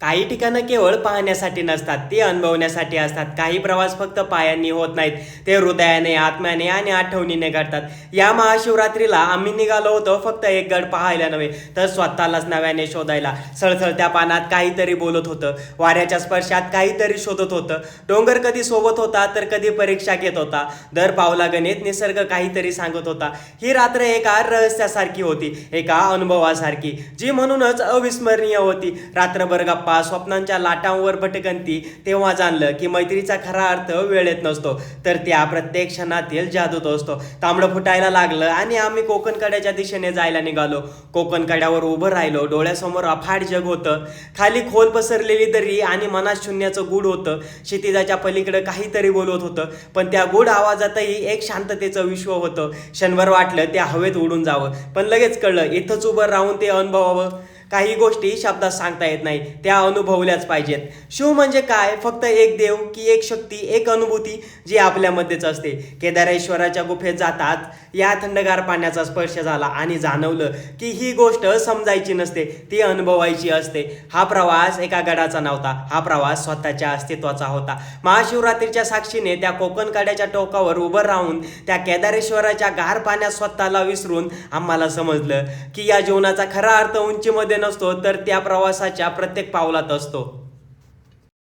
काही ठिकाणं केवळ पाहण्यासाठी नसतात ती अनुभवण्यासाठी असतात. काही प्रवास फक्त पायांनी होत नाहीत ते हृदयाने आत्म्याने आणि आठवणीने घडतात. या महाशिवरात्रीला आम्ही निघालो होतो फक्त एक गड पाहायला नव्हे तर स्वतःलाच नव्याने शोधायला. सळसळत्या पानात काहीतरी बोलत होतं वाऱ्याच्या स्पर्शात काहीतरी शोधत होतं. डोंगर कधी सोबत होता तर कधी परीक्षा घेत होता. दर पावला गणित निसर्ग काहीतरी सांगत होता. ही रात्र एका रहस्यासारखी होती एका अनुभवासारखी जी म्हणूनच अविस्मरणीय होती. रात्रभर गप्पा स्वप्नांच्या लाटांवर भटकंती तेव्हा जाणलं की मैत्रीचा खरा अर्थ वेळेत नसतो. तर त्या प्रत्येक क्षणातील जादूत असतो. तांबडं फुटायला लागलं आणि आम्ही कोकण कड्याच्या दिशेने जायला निघालो. कोकण कड्यावर उभं राहिलो. डोळ्यासमोर अफाट जग होतं. खाली खोल पसरलेली दरी आणि मनात शून्याचं गूढ होतं. क्षितिजाच्या पलीकडे काहीतरी बोलत होतं. पण त्या गूढ आवाजातही एक शांततेचं विश्व होतं. क्षणभर वाटलं ते हवेत उडून जावं. पण लगेच कळलं इथंच उभं राहून ते अनुभवावं. काही गोष्टी शब्दात सांगता येत नाही त्या अनुभवल्याच पाहिजेत. शिव म्हणजे काय? फक्त एक देव की एक शक्ती एक अनुभूती जी आपल्यामध्येच असते. केदारेश्वराच्या गुफेत जातात या थंडगार पाण्याचा स्पर्श झाला आणि जाणवलं की ही गोष्ट समजायची नसते ती अनुभवायची असते. हा प्रवास एका गडाचा नव्हता हा प्रवास स्वतःच्या अस्तित्वाचा होता. महाशिवरात्रीच्या साक्षीने त्या कोकण कड्याच्या टोकावर उभं राहून त्या केदारेश्वराच्या गार पाण्यात स्वतःला विसरून आम्हाला समजलं की या जीवनाचा खरा अर्थ उंचीमध्ये नसतो तर त्या प्रवासाच्या प्रत्येक पावलात असतो.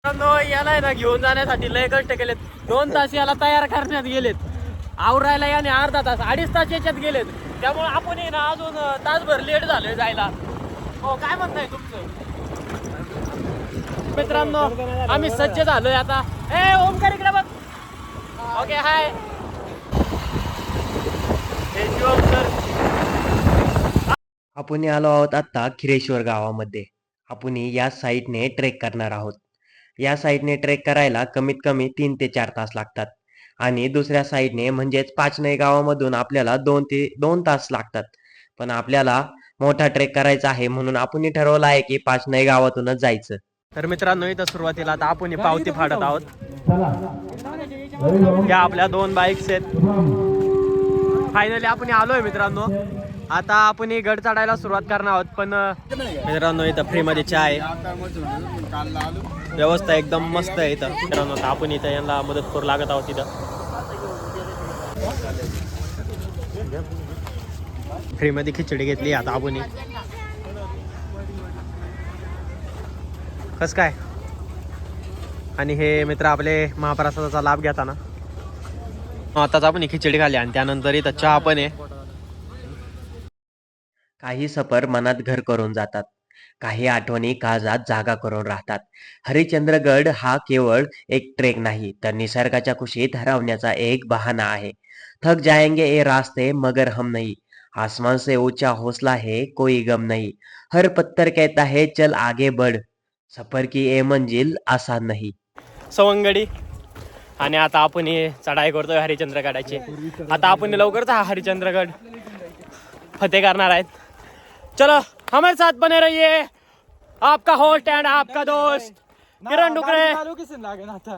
मित्रांनो, याला ना घेऊन जाण्यासाठी लय कष्ट केलेत. दोन तास याला तयार करण्यात गेलेत. आवरायला याने अर्धा तास अडीच तास याच्यात गेलेत. त्यामुळे आपण ना अजून तासभर लेट झालोय जायला. हो काय म्हणताय तुमचं? मित्रांनो आम्ही सज्ज झालोय आता. ए ओमकार इकडे बघ. Okay hi. सर आपण आलो आहोत आत्ता खिरेश्वर गावामध्ये. आपण या साईडने ट्रेक करणार आहोत. या साईडने ट्रेक करायला कमीत कमी तीन ते चार तास लागतात. आणि दुसऱ्या साईडने म्हणजेच पाचनई गावामधून आपल्याला दोन ते दोन तास लागतात. पण आपल्याला मोठा ट्रेक करायचा आहे म्हणून आपण ठरवलं आहे की पाचनई गावातूनच जायचं. तर मित्रांनो इथं सुरुवातीला आता आपण ही पावती फाडत आहोत. या आपल्या दोन बाईक्स आहेत. फायनली आपण आलोय मित्रांनो. आता आपण हे गड चढायला सुरुवात करणार आहोत पण मित्रांनो इथं फ्री मध्ये चहा आहे. व्यवस्था एकदम मस्त आहे इथं. मित्रांनो आपण इथं यांना मदत करू लागत आहोत इथं. फ्री मध्ये खिचडी घेतली आता आपण कस काय? आणि हे मित्र आपले महाप्रसादाचा लाभ घेताना. आताच आपण खिचडी खाल्ली आणि त्यानंतर इथं चहा पण आहे. काही सफर मनात घर करून जातात. काही आठवणी काळजात जागा करून राहतात. हरिश्चंद्रगड हा केवळ एक ट्रेक नाही तर निसर्गाच्या कुशीत हरवण्याचा एक बहाना आहे. थक जाएंगे ए रास्ते मगर हम नहीं. आसमान से ऊंचा हौसला है कोई गम नहीं. हर पत्थर कहता है चल आगे बढ़. सफर की ए मंजिल आसान नहीं. सवंगडी. आणि आता आपण हे चढाई करतोय हरिश्चंद्रगडाची. आता आपण लवकरच हा हरिश्चंद्रगड फते करणार आहेत. चलो हमारे साथ बने रहिए। आपका होस्ट एंड आपका दोस्त। किरण डुकरे। किसन लागेल आता।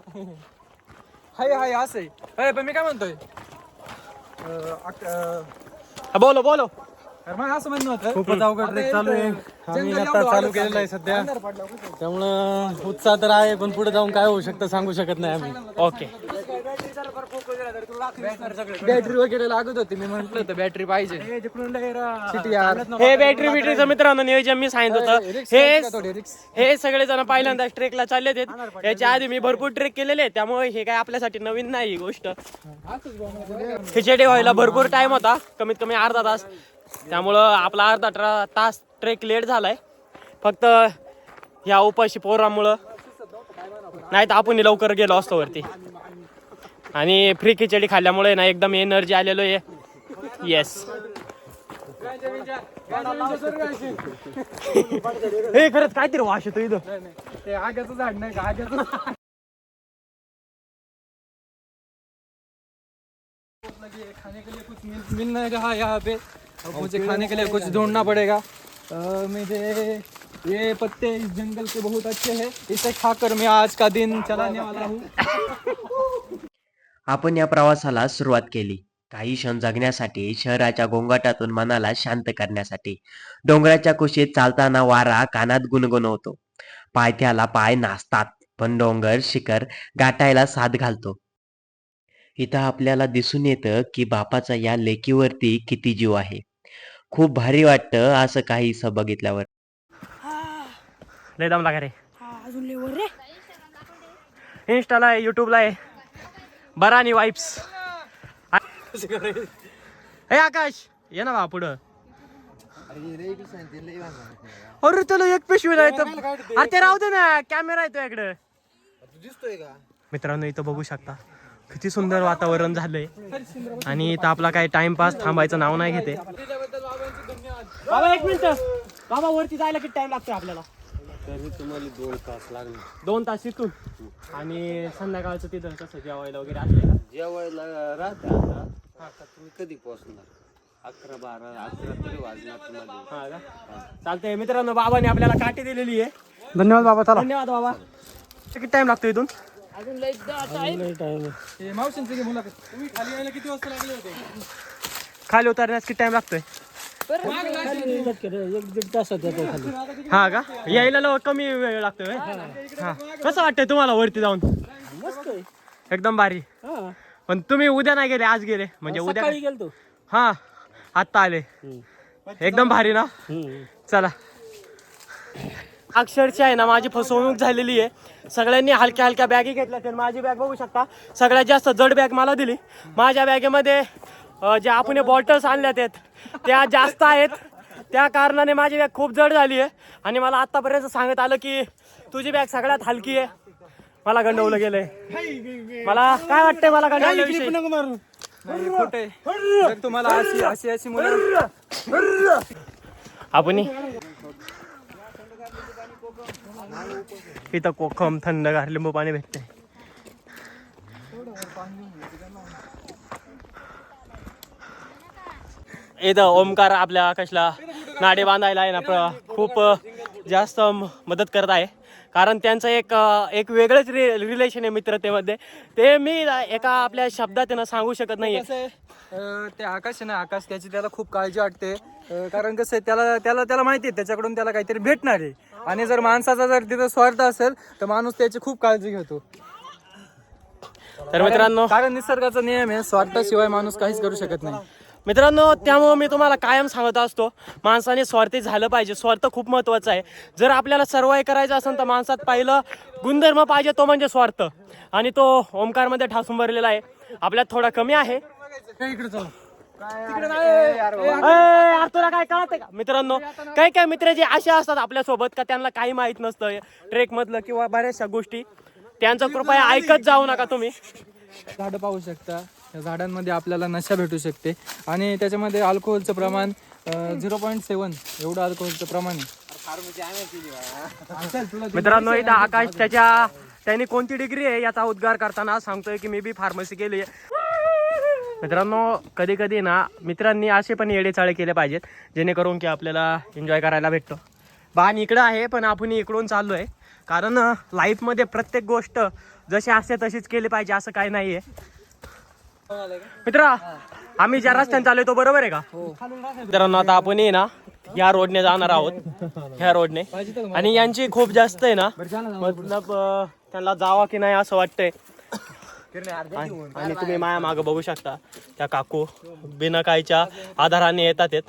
हाय हाय असं अरे पण मी काय म्हणतोय? अं, अक- अं, बोलो बोलो। अरे मग असं म्हणणं होतं. खूपच अवघड ट्रेक चालू आहे. आम्ही आता चालू केलेला आहे सध्या. त्यामुळं उत्साह तर आहे पण पुढे जाऊन काय होऊ शकतं सांगू शकत नाही आम्ही. ओके बॅटरी वगैरे लागत होती मी म्हंटल होतं बॅटरी पाहिजे. हे बॅटरी बिटरीचं मित्रांनो नियोजन मी सांगितलं होतं. हे हे सगळे जण पहिल्यांदाच ट्रेकला चालले आहेत. याच्या आधी मी भरपूर ट्रेक केलेले आहेत. त्यामुळे हे काय आपल्यासाठी नवीन नाही ही गोष्ट. खिचडी व्हायला भरपूर टाइम होता. कमीत कमी अर्धा तास. त्यामुळं आपला अर्धा ट्रा- तास ट्रेक लेट झालाय. फक्त या उपाशी पोरामुळं. नाही तर आपण लवकर गेलो असतो वरती. आणि फ्री खिचडी खाल्ल्यामुळे ना एकदम एनर्जी आलेलो आहे. येस हे खरंच काहीतरी वाश येतो इथं. आग्याचं झाड नाही का आग्याचं खाने के लिए कुछ मिल, मिल नहीं रहा यहाँ पे अब मुझे खाने के लिए कुछ ढूंढना पड़ेगा। मुझे ये पत्ते इस जंगल के बहुत अच्छे हैं। इसे खाकर मैं आज का दिन चलाने वाला हूँ। आपण या प्रवासाला सुरुवात केली. काही क्षण जगण्यासाठी शहराच्या गोंगाटातून मनाला शांत करण्यासाठी. डोंगराच्या कुशीत चालताना वारा कानात गुणगुणवतो. पायथ्याला पाय नाचतात पण डोंगर शिखर गाठायला साथ घालतो. इथं आपल्याला दिसून येतं की बापाचा या लेकीवरती किती जीव आहे. खूप भारी वाटतं असं काहीसं बघितल्यावर. लय दमला का रे. अजून लेवर रे. इंस्टाला आहे युट्यूबला आहे. बरा आणि वाईप्स. हे आकाश ये ना बा पुढं. अरे त्याला एक पिशवी नाही तर अरे ते राहू दे ना कॅमेरा आहे तुझ्याकडे मित्रांनो इथं बघू शकता. किती सुंदर वातावरण झालंय. आणि इथं आपला काही टाइमपास थांबायचं नाव नाही घेते. बाबा एक मिनिट. बाबा वरती जायला किती टाइम लागतो आपल्याला? दोन तास इथून? आणि संध्याकाळचं तिथं कसं जेवायला वगैरे असले का? जेवायला राहते आता. का तुम्ही कधी पोहोचणार? अकरा बारा अकरा तरी वाजणार तुम्हाला. हा का? चालतंय. मित्रांनो बाबाने आपल्याला काठी दिलेली आहे. धन्यवाद बाबा चला. धन्यवाद बाबा. किती टाइम लागतो इथून? अजून लई दाट आहे. मावशींची मुलाखत. तुम्ही खाली यायला किती वाजता लागले होते? खाली उतरण्यास किती टाइम लागतोय? हा का? यायला लो- कमी वेळ लागतोय व्हय? हा कसं वाटतंय तुम्हाला वरती जाऊन? एकदम भारी. पण तुम्ही उद्या नाही गेले आज गेले. म्हणजे उद्या गेलतो. हा आत्ता आले. एकदम भारी ना? चला. अक्षरशः आहे ना माझी फसवणूक झालेली आहे. सगळ्यांनी हलक्या हलक्या बॅगी घेतल्या तर माझी बॅग बघू शकता. सगळ्यात जास्त जड बॅग मला दिली. माझ्या बॅगेमध्ये जे आपण बॉटल्स आणल्यात आहेत त्या जास्त आहेत. त्या कारणाने माझी बॅग खूप जड झाली आहे. आणि मला आतापर्यंत सांगत आलं की तुझी बॅग सगळ्यात हलकी आहे. मला गंडवलं गेलंय. मला काय वाटतंय मला गंडवल्याविषयी खोटे. तुम्हाला अशी अशी अशी मुलं आपण इथं कोकम थंडगार लिंबू पाणी भेटते इथं ओमकार आपल्या आकाशला नाडे बांधायला आहे ना खूप जास्त मदत करत आहे. कारण त्यांचं एक एक वेगळंच रि रिलेशन आहे मित्रतेमध्ये. ते मी एका आपल्या शब्दात आहे ना सांगू शकत अं, ते आकाश आहे ना आकाश त्याची त्याला खूप काळजी वाटते. कारण कसं त्याला त्याला त्याला माहिती आहे त्याच्याकडून त्याला काहीतरी भेटणार आहे. आणि जर माणसाचा जर तिथं स्वार्थ असेल तर माणूस त्याची खूप काळजी घेतो. तर मित्रांनो कारण निसर्गाचा नियम आहे स्वार्थाशिवाय माणूस काहीच करू शकत नाही. मित्रांनो त्यामुळं मी तुम्हाला कायम सांगत असतो माणसाने स्वार्थी झालं पाहिजे. स्वार्थ खूप महत्त्वाचा आहे. जर आपल्याला सर्वाय करायचं असेल तर माणसात पहिलं गुणधर्म पाहिजे तो म्हणजे स्वार्थ. आणि तो ओमकारमध्ये ठासून भरलेला आहे. आपल्यात थोडा कमी आहे. यार तुला काय कळत का? मित्रांनो काही काही मित्र जे असे असतात आपल्यासोबत का त्यांना काही माहीत नसतं. ट्रेक मधलं किंवा बऱ्याचशा गोष्टी. त्यांचं कृपया ऐकत जाऊ नका तुम्ही. झाडं पाहू शकता. या झाडांमध्ये आपल्याला नशा भेटू शकते. आणि त्याच्यामध्ये अल्कोहोलचं प्रमाण झिरो पॉईंट सेवन एवढं अल्कोहोलचं प्रमाण आहे. मित्रांनो इथं आकाश त्याच्या त्यांनी कोणती डिग्री आहे याचा उद्गार करताना सांगतोय की मी बी फार्मसी केली आहे. मित्रांनो कधी कधी ना मित्रांनी असे पण येडेचाळे केले पाहिजेत जेणेकरून की आपल्याला एन्जॉय करायला भेटतो. बाण इकडं आहे पण आपण इकडून चाललोय. कारण लाईफमध्ये प्रत्येक गोष्ट जशी असते तशीच केली पाहिजे असं काही नाही आहे मित्रा आम्ही ज्या रस्त्याने चाललोय तो बरोबर आहे का? मित्रांनो आता आपण ये ना या रोडने जाणार आहोत. ह्या रोडने. आणि यांची खूप जास्त आहे ना मतलब त्यांना जावा की नाही असं वाटतंय. आणि तुम्ही माया मागं बघू शकता त्या काकू बिना कायच्या आधाराने येतात आहेत.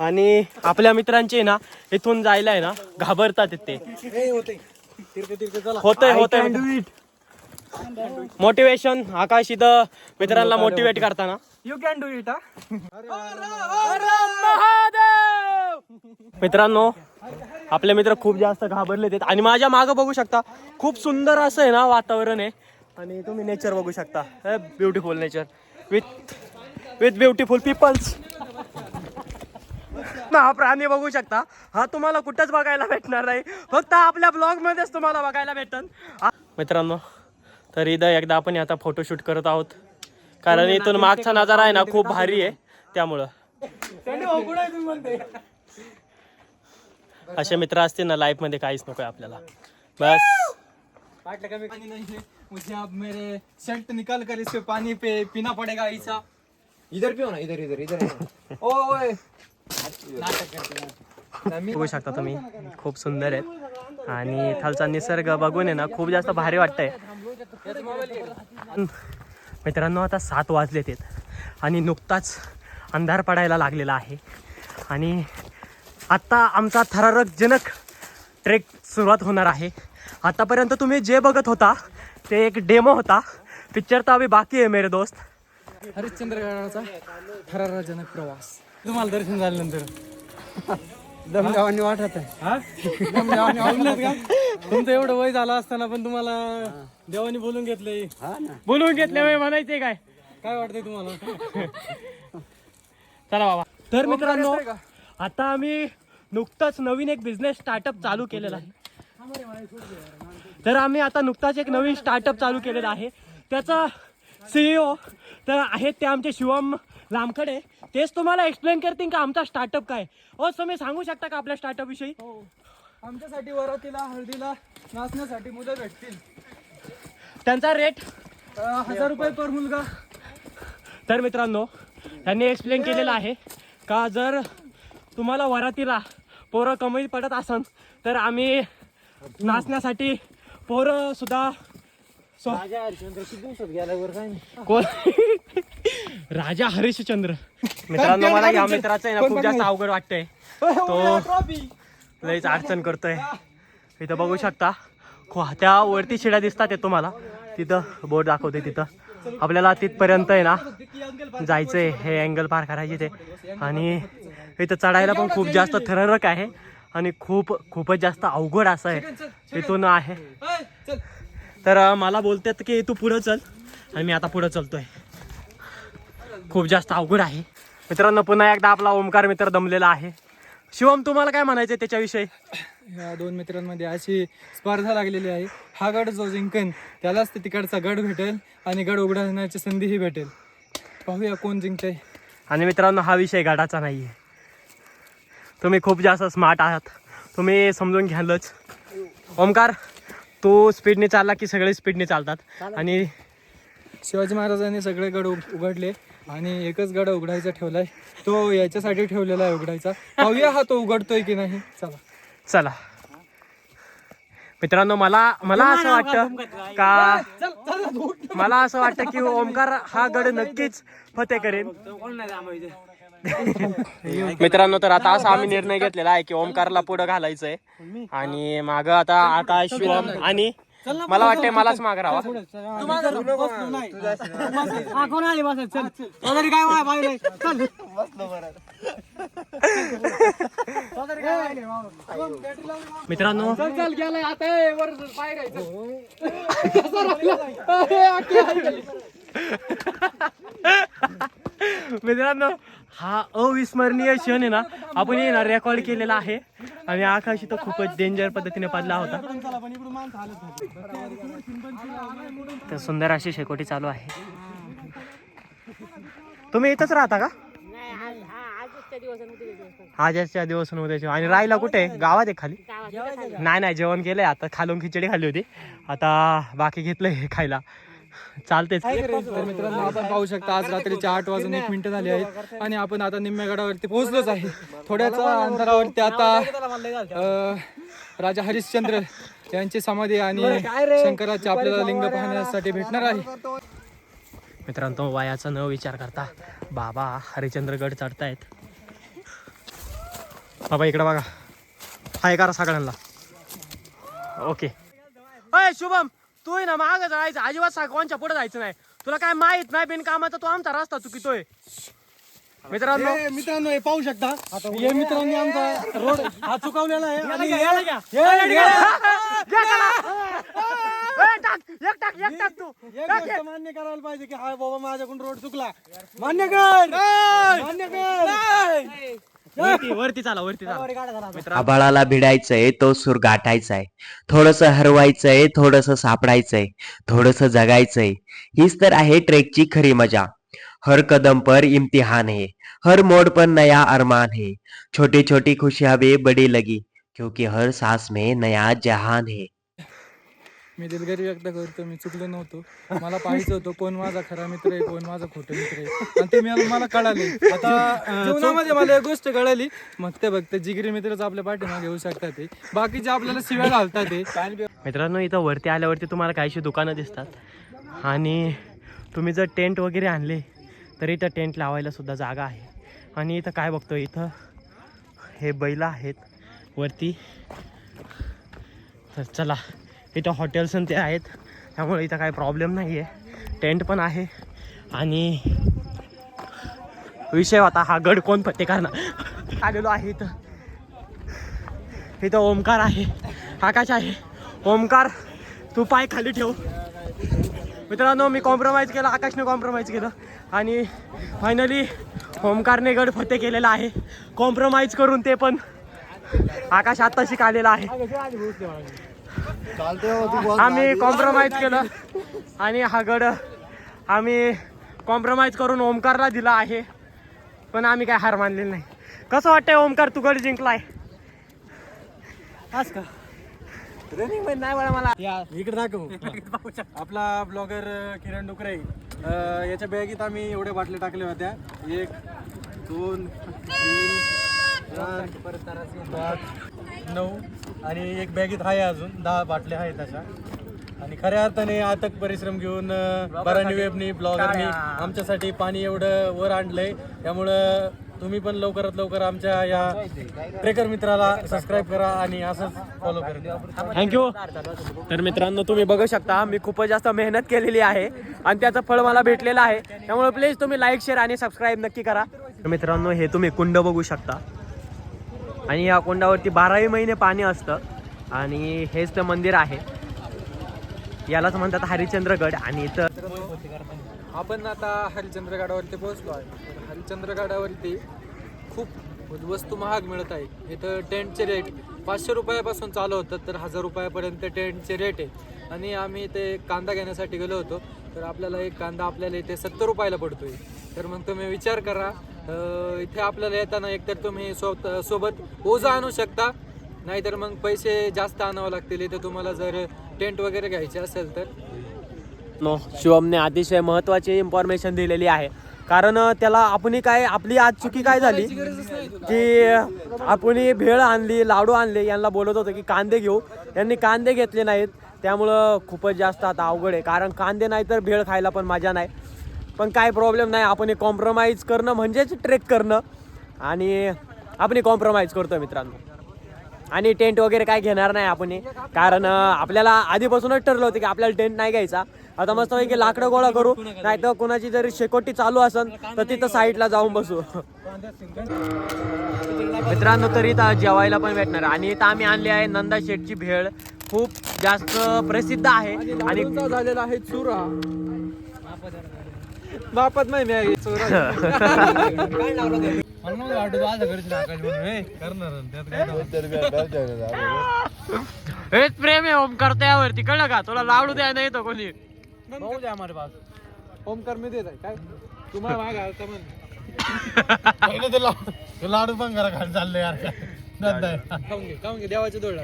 आणि आपल्या मित्रांचे ना इथून जायला आहे ना घाबरतात ते. होतंय. होतंय मोटिवेशन आकाश इथं मित्रांना मोटिवेट करताना. यू कॅन डू इट मित्रांनो आपले मित्र खूप जास्त घाबरले आहेत. आणि माझ्या मागं बघू शकता खूप सुंदर असं आहे ना वातावरण आहे. आणि तुम्ही नेचर बघू शकता. Beautiful nature with with beautiful peoples हा प्राणी बघू शकता. हा तुम्हाला कुठंच बघायला भेटणार नाही. फक्त आपल्या ब्लॉग मध्येच तुम्हाला बघायला भेटन. मित्रांनो तर इथं एकदा आपण आता फोटोशूट करत आहोत. कारण इथून मागचा नजारा आहे ना खूप भारी आहे त्यामुळं. असे मित्र असतील ना लाईफमध्ये काहीच नको आपल्याला. बस. पानी नहीं है मुझे अब मेरे शर्ट निकाल कर इससे पानी पे पीना पड़ेगा ऐसा. इधर पिओ ना इधर इधर इधर. ओए. नाटक करते हैं. बघू शकता तुम्ही. खूप सुंदर आहेत. आणि खालचा निसर्ग बघून आहे ना खूप जास्त भारी वाटतंय. मित्रांनो आता सात वाजले आहेत आणि नुकताच अंधार पडायला लागलेला आहे. आणि आत्ता आमचा थरारकजनक ट्रेक सुरुवात होणार आहे. आतापर्यंत तुम्ही जे बघत होता ते एक डेमो होता. पिक्चर तर अभी बाकी आहे मेरे दोस्त. हरिश्चंद्रगडाचा थरारजनक प्रवास. तुम्हाला दर्शन झाल्यानंतर. दमदावानी वाटत आहे. तुमचं एवढं वय झालं असताना पण तुम्हाला देवानी बोलून घेतलंय बोलवून घेतल्यामुळे म्हणायचे काय? काय वाटतंय तुम्हाला? चला बाबा. तर मित्रांनो आता आम्ही नुकताच नवीन एक बिझनेस स्टार्टअप चालू केलेला आहे. तर आम्ही आता नुकताच एक नवीन स्टार्टअप चालू केलेला आहे. त्याचा सीईओ तर आहेत ते आमचे शिवम लामखडे. तेच तुम्हाला एक्सप्लेन करतील का आमचा स्टार्टअप काय? हो तुम्ही सांगू शकता का आपल्या स्टार्टअप विषयी? आमच्यासाठी वरातीला हळदीला नाचण्यासाठी मुलं भेटतील. त्यांचा रेट हजार रुपये पर मुलगा. तर मित्रांनो त्यांनी एक्सप्लेन केलेलं आहे का जर तुम्हाला वरातीला पोरं कमी पडत असन तर आम्ही नाचण्यासाठी सुद्धा स्व- कोण? राजा हरिश्चंद्र. मित्रांनो मला या मित्राचं आहे ना खूप जास्त अवघड वाटतंय. तो लईच अडचण करतोय. इथं बघू शकता. खो- त्या वरती शिड्या दिसतात आहे तुम्हाला. तिथं बोट दाखवते तिथं. आपल्याला तिथपर्यंत आहे ना जायचंय. हे अँगल पार करायचे ते. आणि इथं चढायला पण खूप जास्त थररक आहे. आणि खूप खूपच जास्त अवघड असं आहे. इथून आहे. तर मला बोलतात की तू पुढं चल. आणि मी आता पुढं चलतोय. खूप जास्त अवघड आहे. मित्रांनो पुन्हा एकदा आपला ओमकार मित्र दमलेला आहे. शिवम तुम्हाला काय म्हणायचं त्याच्याविषयी? या दोन मित्रांमध्ये अशी स्पर्धा लागलेली आहे. हा गड जो जिंकेन त्यालाच ते तिकडचा गड भेटेल आणि गड उघडण्याची संधीही भेटेल. पाहूया कोण जिंकतंय. आणि मित्रांनो हा विषय गाडाचा नाही आहे तुम्ही खूप जास्त स्मार्ट आहात. तुम्ही समजून घ्यालच. ओमकार तू स्पीडने चालला की सगळे स्पीडने चालतात. आणि शिवाजी महाराजांनी सगळे गड उघ- उघडले आणि एकच गड उघडायचा ठेवलाय. तो याच्यासाठी ठेवलेला आहे उघडायचा. पाहूया हा तो उघडतोय की नाही. चला. चला. मित्रांनो मला मला असं वाटतं का मला असं वाटतं की ओमकार हा गड नक्कीच फते करेल मित्रांनो तर आता असा आम्ही निर्णय घेतलेला आहे की ओमकारला पुढे घालायचंय. आणि माग आता आकाश शिवम आणि मला वाटतंय मलाच माग राहावा. मित्रांनो. मित्रांनो हा अविस्मरणीय क्षण आहे ना. आपण ये ना रेकॉर्ड केलेला आहे. आणि आकाश इथं खूपच डेंजर पद्धतीने पडला होता. तर सुंदर अशी शेकोटी चालू आहे. तुम्ही इथंच राहता का? आजच्या दिवस उद्याच्या आणि राहिला कुठे? गावात आहे खाली? नाही नाही जेवण केलंय. आता खालून खिचडी खाल्ली होती. आता बाकी घेतलंय खायला. चालतेच तर मित्रांनो आपण पाहू शकता आज रात्रीचे आठ वाजून एक मिनिटं झाली आहेत आणि आपण आता निम्म्या गडावरती पोहोचलोच आहे. थोड्याच अंतरावरती आता राजा हरिश्चंद्र यांची समाधी आणि शंकराचे आपल्याला लिंग पाहण्यासाठी भेटणार आहे. मित्रांनो वयाचा न विचार करता बाबा हरिचंद्रगड चढतायत. बाबा इकडे बघा. हाय करा सगळ्यांना ओके. अय शुभम! तू ना माग जायचं अजिबात सागवानच्या पुढे जायचं नाही. तुला काय माहीत नाही बिन कामाचा तू आमचा रस्ता चुकितोय. मित्रांनो हे मित्रांनो हे पाहू शकता. हे मित्रांनी आमचा रोड हा चुकवलेला आहे. आणि याला घ्या. घ्या. त्याला. ए, टाक. एक टाक एक टाक तू. एक गोष्ट मान्य करायला पाहिजे की हा बाबा माझ्याकडून रोड चुकला. मान्य कर. मान्य कर. वरती वरती चाला. वरती चाला आभाळाला भिडायचंय तो सूर गाठायचाय. थोडस हरवायचंय थोडस सापडायचंय थोडस जगायचंय. हीच तर आहे ट्रेकची खरी मजा. हर कदम पर इम्तिहान है हर मोड़ पर नया अरमान है. छोटी छोटी खुशियां भी बड़ी लगी क्योंकि हर सांस में नया जहान है. मी दिलगिरी व्यक्त करतो मी चुकलो नव्हतो. मला पाहायचं होतं कोण माझा खरा मित्र आहे कोण माझा खोटा मित्र आहे. आणि ते मला मला कळाले. आता जीवनामध्ये मला एक गोष्ट कळाली. मग ते बघते जिगरी मित्रच आपल्या पाठीमागे येऊ शकतात ते. बाकीचे आपल्याला शिव्या घालतात ते. मित्रांनो इथं वरती आल्यावरती तुम्हाला काहीशी दुकानं दिसतात. आणि तुम्ही जर टेंट वगैरे आणले तर इथं टेंट लावायला सुद्धा जागा आहे. आणि इथं काय बघतो इथं हे बैल आहेत वरती. तर चला इथं हॉटेल्स आणि ते आहेत. त्यामुळे इथं काही प्रॉब्लेम नाही आहे टेंट पण आहे. आणि विषय होता हा गड कोण फते करणार. आलेलो आहे इथं. इथं ओमकार आहे. आकाश आहे? ओमकार तू पाय खाली ठेव. मित्रांनो मी कॉम्प्रोमाइज केलं. आकाशने कॉम्प्रोमाइज केलं. आणि फायनली ओमकारने गड फते केलेला आहे. कॉम्प्रोमाइज करून ते पण आकाश आत्ताशी आलेला आहे. आम्ही कॉम्प्रोमाइज केलं. आणि हा गड आम्ही कॉम्प्रोमाइज करून ओमकारला दिला आहे. पण आम्ही काय हार मानलेली नाही. कसं वाटतंय ओमकार तू गड जिंकलाय? आज का? रनिंगमध्ये नाही बरं मला. या इकडे दाखव. आपला ब्लॉगर किरण डुकरे अं, याच्या बॅगीत आम्ही एवढ्या बाटल्या टाकल्या होत्या. एक दोन तीन पाच नऊ आणि एक बॅगीत आहे अजून दहा बाटल्या आहेत अशा. आणि खऱ्या अर्थाने आतक परिश्रम घेऊन बरानी वेबनी ब्लॉगरनी आमच्यासाठी पाणी एवढं वर आणलंय. त्यामुळं तुम्ही पण लवकरात लवकर आमच्या या ट्रेकर मित्राला सबस्क्राईब करा आणि असंच फॉलो करा. थँक्यू तर मित्रांनो तुम्ही बघू शकता मी खूपच जास्त मेहनत केलेली आहे आणि त्याचं फळ मला भेटलेलं आहे. त्यामुळे प्लीज तुम्ही लाईक शेअर आणि सबस्क्राईब नक्की करा. तर मित्रांनो हे तुम्ही कुंड बघू शकता. आणि या कोंडावरती बाराही महिने पाणी असतं. आणि हेच तर मंदिर आहे. यालाच म्हणतात हरिश्चंद्रगड आणि इथं आपण आता हरिश्चंद्रगडावरती पोहोचलो आहे. हरिचंद्रगडावरती हरिश्चंद्रगडावरती खूप वस्तू महाग मिळत आहे इथं टेंटचे रेट पाचशे रुपयापासून चालू होतात तर हजार रुपयापर्यंत टेंटचे रेट आहे. आणि आम्ही इथे कांदा घेण्यासाठी गेलो होतो. तर आपल्याला एक कांदा आपल्याला इथे सत्तर रुपयाला पडतोय. तर मग तुम्ही विचार करा इथे आपल्याला येताना एकतर तुम्ही सोबत सोबत ओझं आणू शकता. नाहीतर मग पैसे जास्त आणावं लागतील. इथे तुम्हाला जर टेंट वगैरे घ्यायचे असेल तर. नो शिवमने अतिशय महत्वाची इन्फॉर्मेशन दिलेली आहे. कारण त्याला आपण काय आपली आज चुकी काय झाली? की आपण भेळ आणली लाडू आणले यांना बोलत होतो की कांदे घेऊ. यांनी कांदे घेतले नाहीत. त्यामुळं खूपच जास्त आता अवघड आहे. कारण कांदे नाही तर भेळ खायला पण मजा नाही. पण काय प्रॉब्लेम नाही आपण कॉम्प्रोमाइज करणं म्हणजेच ट्रेक करणं. आणि आपण कॉम्प्रोमाइज करतो मित्रांनो. आणि टेंट वगैरे काय घेणार नाही आपण कारण आपल्याला आधीपासूनच ठरलं होतं की आपल्याला टेंट नाही घ्यायचा. आता मस्तपैकी लाकडं गोळा करू. नाही तर कोणाची जरी शेकोटी चालू असेल तर तिथं साईडला जाऊन बसू. मित्रांनो तरी इथं जेवायला पण भेटणार. आणि इथं आम्ही आणली आहे नंदा शेठची भेळ. खूप जास्त प्रसिद्ध आहे. आणि झालेला आहे चुरा. बापत नाही मी चुरा. हेच प्रेम आहे ओमकार त्यावरती. कळलं का? तुला लाडू द्या नाही तो कोणी. ओमकार मी देत आहे. काय? तुम्हाला माग आलता म्हण. लाडू पण घरा खाली चाललंय यार. खाऊन घे खाऊन घे देवाचे दोड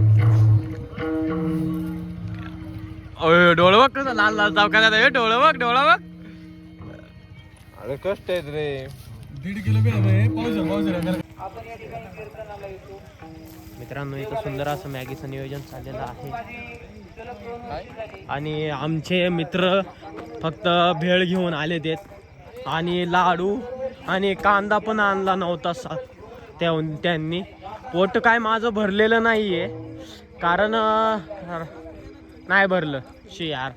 अय, डोळं बघ कसं लाल लाल चौकात हे डोळं बघ डोळं बघ. दीड किलो बी आहे पाऊस पाऊस मित्रांनो इथं सुंदर असं मॅगीचं नियोजन चाललेलं आहे. आणि आमचे मित्र फक्त भेळ घेऊन आले देत. आणि लाडू आणि कांदा पण आणला नव्हता सा त्या त्यांनी. पोट काय माझं भरलेलं नाही आहे कारण नाही भरलं. शी यार.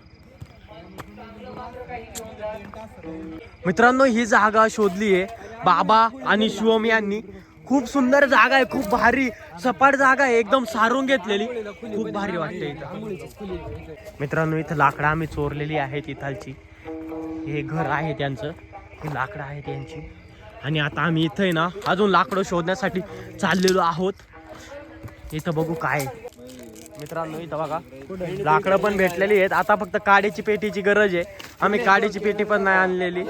मित्रांनो ही जागा शोधली आहे बाबा आणि शिवम यांनी. खूप सुंदर जागा आहे खूप भारी सपाट जागा आहे एकदम सारून घेतलेली. खूप भारी वाटते इथं. मित्रांनो इथं लाकडं आम्ही चोरलेली आहेत इथालची. हे घर आहे त्यांचं. ही लाकडं आहे त्यांची आणि आता आम्ही इथं आहे ना अजून लाकडं शोधण्यासाठी चाललेलो आहोत. इथं बघू काय आहे. मित्रांनो इथं बघा. लाकडं पण भेटलेली आहेत. आता फक्त काडीची पेटीची गरज आहे. आम्ही काडीची पेटी पण नाही आणलेली.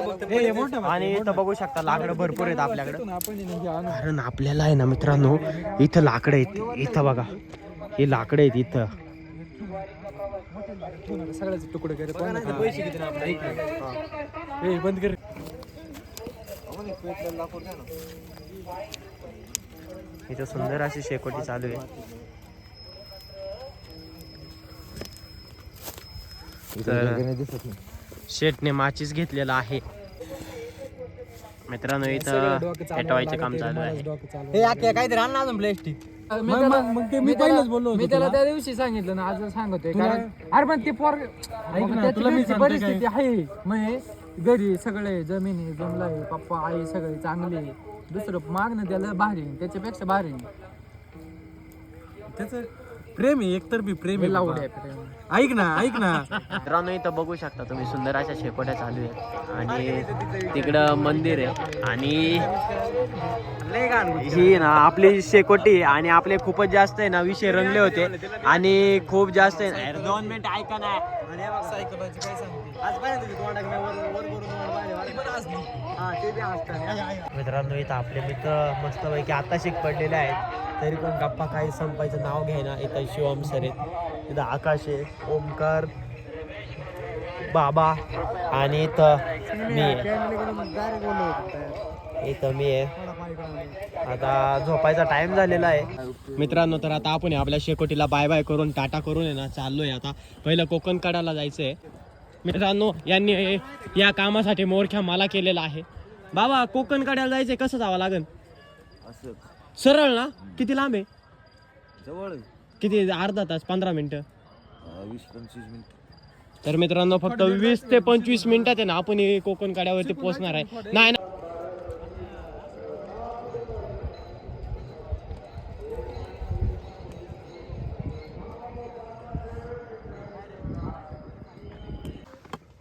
आणि इथं बघू शकता लाकडं भरपूर आहेत आपल्याकडे. कारण आपल्याला आहे ना मित्रांनो इथं लाकडं आहेत. इथं बघा. हे लाकडं आहेत इथं. सगळ्याचे तुकडे पैसे बंद कर इथं सुंदर अशी शेकोटी चालू आहे. तर शेटने माचीस घेतलेला आहे. मित्रांनो इथं पेटवायचे काम चालू आहे. काहीतरी आण अजून प्लॅस्टिक मग ते मी पहिलेच बोललो मी त्याला त्या दिवशी सांगितलं ना आज सांगतोय कारण अरे पण ते पोर तुला मी परिस्थिती आहे. मग घरी सगळे जमिनी जमला आहे पप्पा आई सगळे चांगले दुसरं मागणं त्याला भारी त्याच्यापेक्षा भारी त्याचं प्रेम आहे एकतर्फी प्रेम आहे लावड बाबा. आहे ऐक ना ऐक ना. मित्रांनो इथं बघू शकता तुम्ही सुंदर अशा शेकोट्या चालू आहेत. आणि तिकडं मंदिर आहे. आणि ही ना आपली शेकोटी आणि आपले खूपच जास्त आहे ना विषय रंगले होते. आणि खूप जास्त आहे. अरे दोन मिनिट ऐका ना. मित्रांनो इथं आपले मित्र मस्तपैकी आता शिक पडलेले आहेत. तरी पण गप्पा काही संपायचं नाव घ्यायना. इथं शिवम सर आहेत. इथं आकाश आहे ओमकार बाबा आणि इथं मी आहे. इथं मी आहे. आता झोपायचा टाइम झालेला आहे. मित्रांनो तर आता आपण आहे आपल्या शेकोटीला बाय बाय करून टाटा करून आहे ना चाललोय आता. पहिलं कोकण कडाला जायचं आहे मित्रांनो यांनी या कामासाठी मोरख्या मला केलेला आहे. बाबा कोकण कड्याला जायचंय कसं जावं लागेल सरळ ना? किती लांब आहे? जवळ किती अर्धा तास पंधरा मिनिटं? वीस पंचवीस मिनिट. तर मित्रांनो फक्त वीस ते पंचवीस मिनिटात आहे ना आपण हे कोकण कड्यावरती पोहोचणार आहे. नाही ना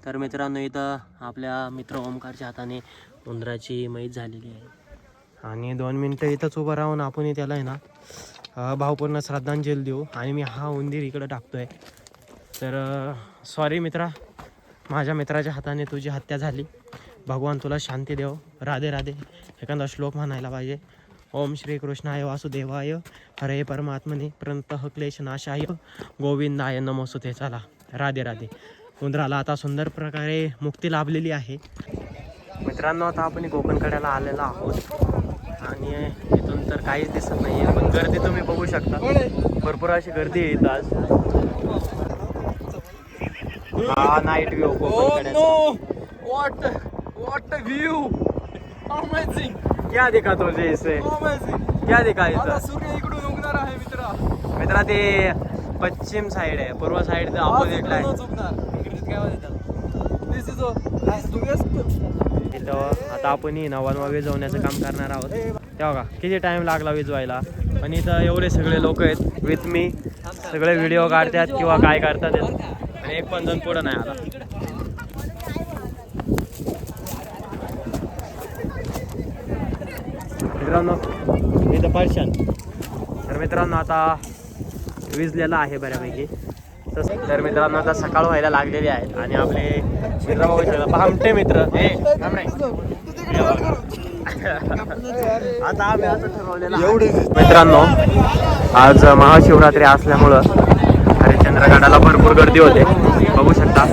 तर मित्रांनो इथं आपल्या मित्र ओमकारच्या हाताने उंदराची मैत झालेली आहे. आणि दोन मिनटं इथंच उभं राहून आपण त्याला आहे ना भावपूर्ण श्रद्धांजली देऊ. आणि मी हा उंदीर इकडं टाकतोय. तर सॉरी मित्रा माझ्या मित्राच्या हाताने तुझी हत्या झाली. भगवान तुला शांती देव. राधे राधे. एखादा श्लोक म्हणायला पाहिजे. ओम श्री कृष्णाय वासुदेवाय. हरे परमात्मने प्रंत क्लेश नाशाय. गोविंदाय. नमोसुते चला. राधे राधे. उंदराला आता सुंदर प्रकारे मुक्ती लाभलेली आहे. मित्रांनो आता आपण कोकणकड्याला आलेलो आहोत. आणि इथून तर काहीच दिसत नाही आहे पण गर्दी तुम्ही बघू शकता. भरपूर अशी गर्दी आहे इथं आज. हा night view what what view amazing क्या दिखा तुझे इसे? क्या दिखा इथं सूर्य इकडून उगणार आहे मित्रा. मित्रा ते पश्चिम साईड आहे. पूर्व साईड ऑपोजिटला आहे. इथं आता आपण ही ना वनवा काम करणार आहोत. तेव्हा का किती टाइम लागला विजवायला? पण इथं एवढे सगळे लोक आहेत विथ मी सगळे व्हिडिओ काढतात किंवा काय करतात आणि एक पण जण पुढं नाही आला. मित्रांनो इथं पर्शन तर मित्रांनो आता विजलेला आहे बऱ्यापैकी. तर मित्रांनो आता सकाळ व्हायला लागलेली आहेत आणि आपले मित्र. बघू शकता भामटे मित्र. आता आम्ही असं ठरवलेलं आहे. मित्रांनो आज महाशिवरात्री असल्यामुळं हरिश्चंद्रगडाला भरपूर गर्दी होते. बघू शकता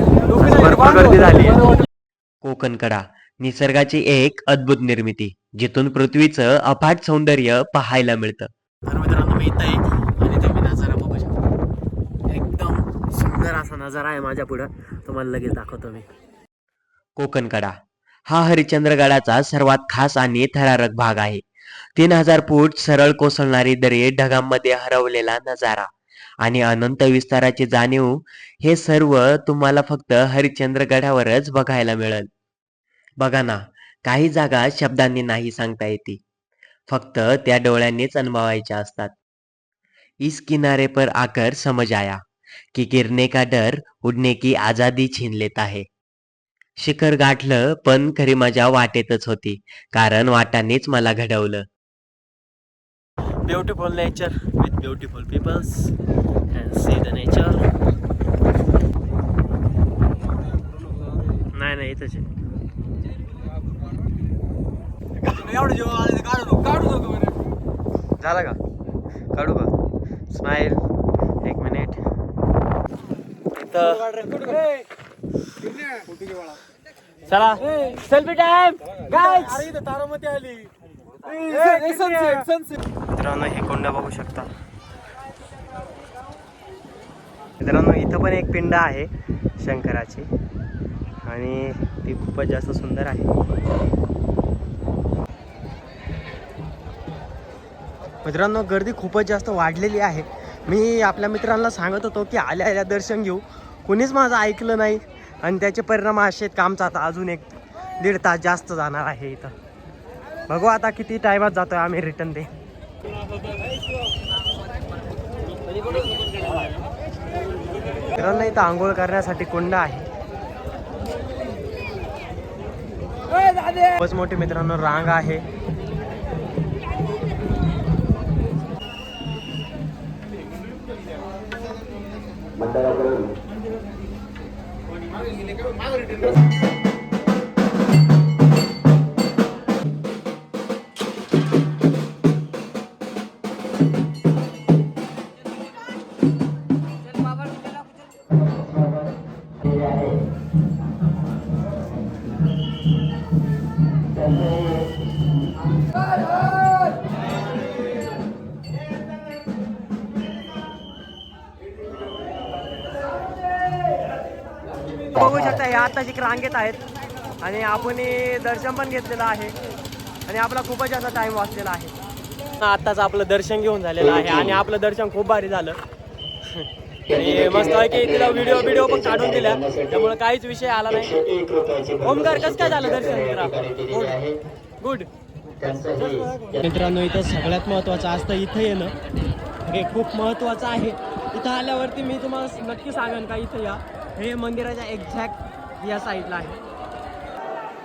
भरपूर गर्दी झाली आहे. कोकणकडा निसर्गाची एक अद्भुत निर्मिती जिथून पृथ्वीचं अफाट सौंदर्य पाहायला मिळतं. तर मित्रांनो मी इथं आहे आणि तुम्ही नजारा बघू शकता एकदम सुंदर असा नजारा आहे माझ्या पुढं. तुम्हाला लगेच दाखवतो मी. कोकणकडा. हा हरिश्चंद्रगडाचा सर्वात खास आणि थरारक भाग आहे. तीन हजार फूट सरळ कोसळणारी दरे ढगांमध्ये हरवलेला नजारा आणि अनंत विस्ताराची जाणीव हे सर्व तुम्हाला फक्त हरिश्चंद्रगडावरच बघायला मिळेल. बघा ना काही जागा शब्दांनी नाही सांगता येते. फक्त त्या डोळ्यांनीच अनुभवायच्या असतात. इस किनारे पर आकर समज आया कि गिरने का डर उडने की आजादी छीन लेता है शिखर गाठलं पण खरी मजा वाटेतच होती कारण वाटांनीच मला घडवलं. Beautiful nature with beautiful peoples and see the nature नाही नाही इथंच. एवढं झाला का? काढू का? स्माईल चला. सेल्फी टाइम अरे इथं तारामती आली. मित्रांनो हे कोंड बघू शकता. मित्रांनो इथं पण एक पिंड आहे शंकराची. आणि ती खूपच जास्त सुंदर आहे. मित्रांनो गर्दी खूपच जास्त वाढलेली आहे. मी आपल्या मित्रांना सांगत होतो की आल्या आल्या दर्शन घेऊ. कुणीच माझं ऐकलं नाही. आणि त्याचे परिणाम असे आहेत का आता अजून एक दीड तास जास्त जाणार आहे इथं. बघू आता किती टायमात जातोय आम्ही रिटर्न ते. नाही इथं आंघोळ करण्यासाठी कुंड आहे. खूपच मोठी मित्रांनो रांग आहे. बघू शकता हे आताची रांगेत आहेत. आणि आपण दर्शन पण घेतलेलं आहे. आणि आपला खूपच जास्त टाइम वाचलेला आहे. आताच आपलं दर्शन घेऊन झालेलं आहे. आणि आपलं दर्शन खूप भारी झालं. आणि मस्त आहे की तिला व्हिडिओ व्हिडिओ पण काढून दिल्या. त्यामुळे काहीच विषय आला नाही. ओमकार कसं काय झालं दर्शन मित्रा गुड मित्रांनो इथं सगळ्यात महत्त्वाचं असतं इथं येणं हे खूप महत्त्वाचं आहे. इथं आल्यावरती मी तुम्हाला नक्की सांगेन का इथं या. हे मंदिराच्या एक्झॅक्ट या साईडला आहे.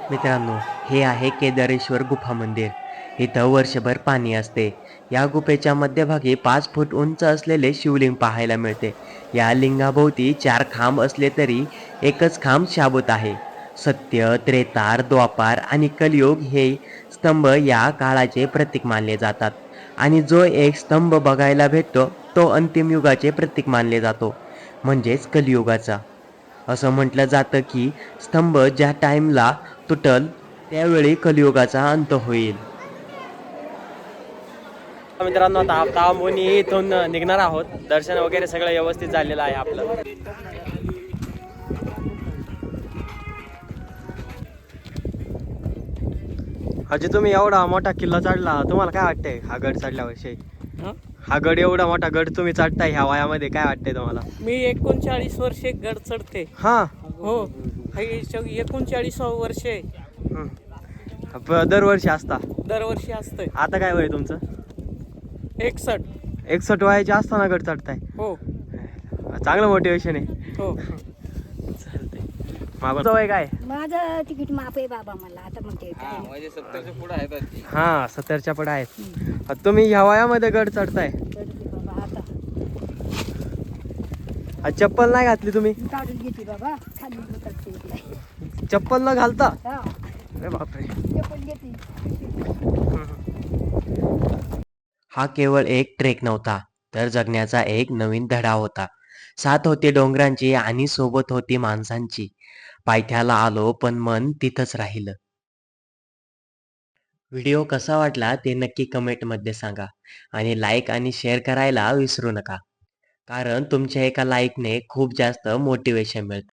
मित्रांनो हे आहे केदारेश्वर गुफा मंदिर. इथं वर्षभर पाणी असते. या गुफेच्या मध्यभागी पाच फूट उंच असलेले शिवलिंग पाहायला मिळते. या लिंगाभोवती चार खांब असले तरी एकच खांब शाबूत आहे. सत्य त्रेतार द्वापार आणि कलियुग हे स्तंभ या काळाचे प्रतीक मानले जातात. आणि जो एक स्तंभ बघायला भेटतो तो अंतिम युगाचे प्रतीक मानले जातो. म्हणजेच कलियुगाचा. असं म्हटलं जातं की स्तंभ ज्या टाइमला तुटल त्यावेळी कलियुगाचा अंत होईल. मित्रांनो आता आता आपण इथून निघणार आहोत. दर्शन वगैरे सगळं व्यवस्थित झालेलं आहे आपलं. अजय तुम्ही एवढा मोठा किल्ला चढला. तुम्हाला काय वाटतंय हा गड चढल्याविषयी? हा गड एवढा मोठा गड तुम्ही चढताय ह्या वयामध्ये काय वाटतंय तुम्हाला? मी एकोणचाळीस वर्षे गड चढते. हा. हो. एकोणचाळीसावं वर्ष. प- दरवर्षी असता? दरवर्षी असतंय. आता काय वय तुमचं? एकसठ एकसठ वयाचे असताना गड चढताय? हो. चांगलं मोटिवेशन आहे. हो. वय काय? माझं तिकीट माफ आहे बाबा मला आता म्हणते काय. म्हणजे सत्तरच्या पुढे आहेत हा सत्तरच्या पुढे आहेत. तुम्ही ह्या वयामध्ये गड चढताय. चढते बाबा आता. आज चप्पल नाही घातली तुम्ही? मी काढून घेते बाबा खाली उतरते इकडे. चप्पल न घालता? हा. अरे बापरे. ते पण घेते. हा केवळ एक ट्रेक नव्हता तर जगण्याचा एक नवीन धडा होता. साथ होती डोंगरांची आणि सोबत होती माणसांची. पायथ्याला आलो पण मन तिथंच राहिलं. व्हिडिओ कसा वाटला ते नक्की कमेंटमध्ये सांगा आणि लाईक आणि शेअर करायला विसरू नका. कारण तुमच्या एका लाईकने खूप जास्त मोटिवेशन मिळतं.